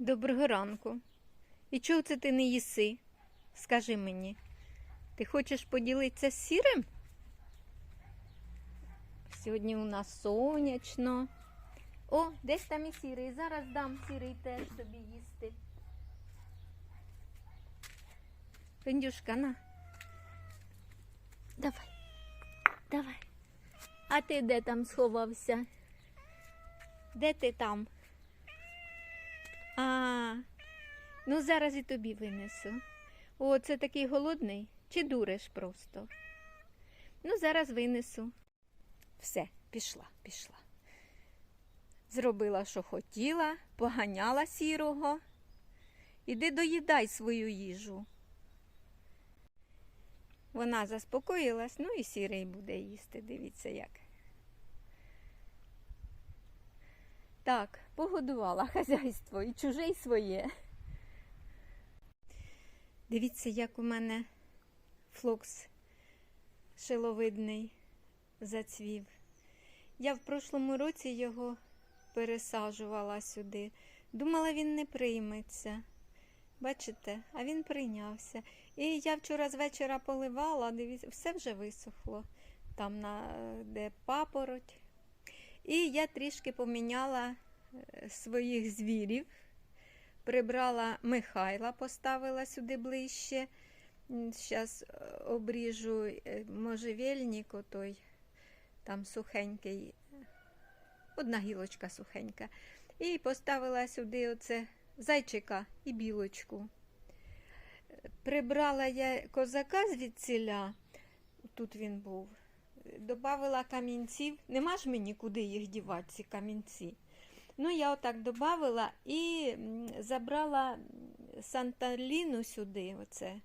Доброго ранку. І чого це ти не їси? Скажи мені, ти хочеш поділитися з сірим? Сьогодні у нас сонячно. О, десь там і сірий. Зараз дам сірий теж тобі їсти. Пендюшка, на. Давай. Давай. А ти де там сховався? Де ти там? А, ну зараз і тобі винесу. О, це такий голодний чи дуриш просто? Ну, зараз винесу. Все, пішла, пішла. Зробила, що хотіла, поганяла сірого. Іди доїдай свою їжу. Вона заспокоїлась, ну і сірий буде їсти. Дивіться як. Так, погодувала хазяйство і чуже, і своє. Дивіться, як у мене флокс шиловидний зацвів. Я в прошлому році його пересаджувала сюди. Думала, він не прийметься. Бачите, а він прийнявся. І я вчора з вечора поливала, дивіться, все вже висохло. Там на де папороть. І я трішки поміняла своїх звірів. Прибрала Михайла, поставила сюди ближче. Зараз обріжу е, можжевельник, отой, там сухенький, одна гілочка сухенька. І поставила сюди оце зайчика і білочку. Прибрала я козака звідсіля, тут він був. Добавила камінців. Нема ж мені куди їх дівати, ці камінці. Ну, я отак додавила і забрала Санталіну сюди, оце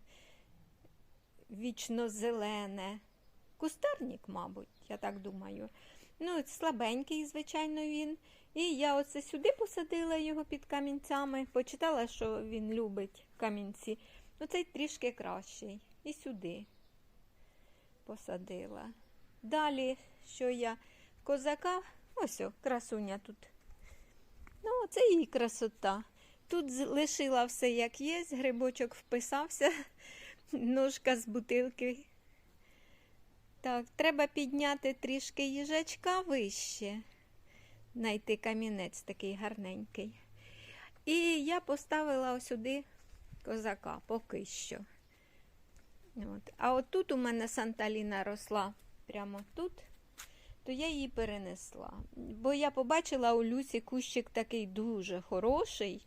вічно зелене. Кустарник, мабуть, я так думаю. Ну, слабенький, звичайно, він. І я оце сюди посадила його під камінцями. Почитала, що він любить камінці. Ну, цей трішки кращий. І сюди посадила. Далі, що я козака, ось о, красуня тут. Ну, це її красота. Тут лишила все як є, грибочок вписався, ножка з бутилки. Так, треба підняти трішки їжачка вище, знайти камінець такий гарненький. І я поставила сюди козака поки що. От. А отут у мене Санталіна росла прямо тут, то я її перенесла. Бо я побачила у Люсі кущик такий дуже хороший.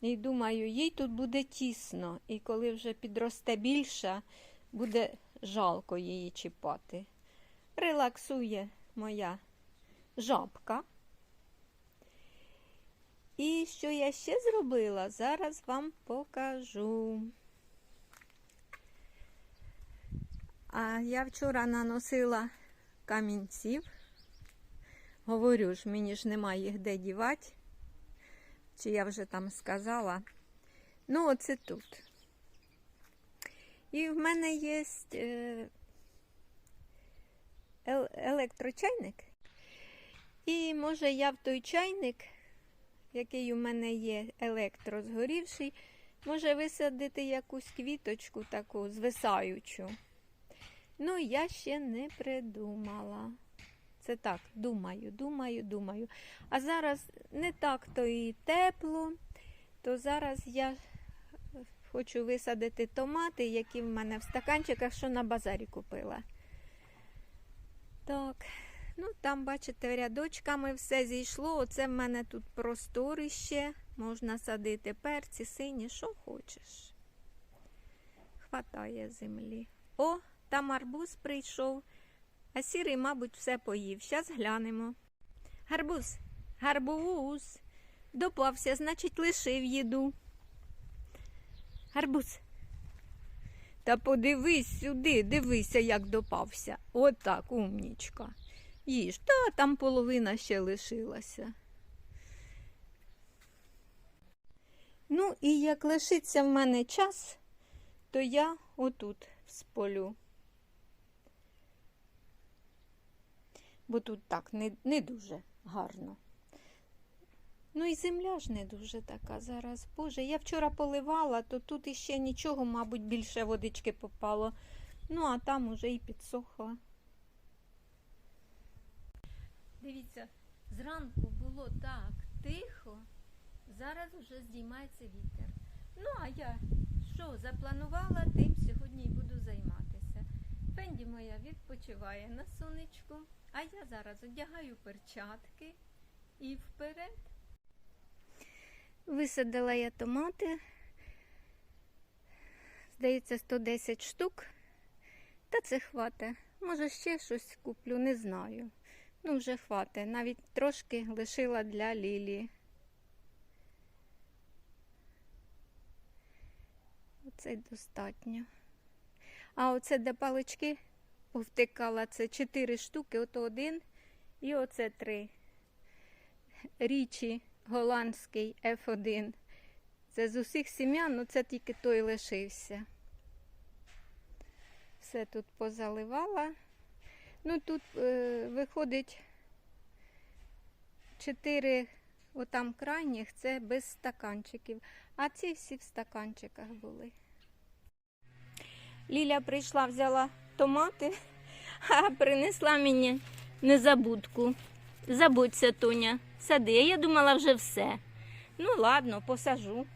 І думаю, їй тут буде тісно. І коли вже підросте більше, буде жалко її чіпати. Релаксує моя жабка. І що я ще зробила, зараз вам покажу. А я вчора наносила камінців. Говорю ж, мені ж немає їх де дівати. Чи я вже там сказала. Ну, оце тут. І в мене є е, електрочайник. І може я в той чайник, який у мене є електрозгорівший, може висадити якусь квіточку таку звисаючу. Ну, я ще не придумала. Це так, думаю, думаю, думаю. А зараз не так то і тепло, то зараз я хочу висадити томати, які в мене в стаканчиках, що на базарі купила. Так, ну там, бачите, рядочками все зійшло. Оце в мене тут просторище. Можна садити перці, сині, що хочеш. Хватає землі. О, там арбуз прийшов. А сірий, мабуть, все поїв. Щас глянемо. Гарбуз, гарбуз. Допався, значить, лишив їду. Гарбуз. Та подивись сюди, дивися, як допався. Отак, умнічка. Їж, та там половина ще лишилася. Ну, і як лишиться в мене час, то я отут сполю. Бо тут так не, не дуже гарно. Ну і земля ж не дуже така зараз. Боже, я вчора поливала, то тут іще нічого, мабуть, більше водички попало. Ну, а там уже і підсохла. Дивіться, зранку було так тихо, зараз уже здіймається вітер. Ну, а я що запланувала, тим сьогодні і буду займатися. Фенді моя відпочиває на сонечку, а я зараз одягаю перчатки і вперед. Висадила я томати. Здається, 110 штук. Та це хватить. Може, ще щось куплю, не знаю. Ну, вже хватить. Навіть трошки лишила для Лілії. Оце достатньо. А оце де палички повтикала, це 4 штуки, ото один і оце три. Річі голландський F1. Це з усіх сім'ян, ну це тільки той лишився. Все тут позаливала. Ну тут е, виходить чотири отам крайніх, це без стаканчиків. А ці всі в стаканчиках були. Ліля прийшла, взяла томати, а принесла мені незабудку. Забудься, Тоня, сади. Я думала вже все. Ну ладно, посажу.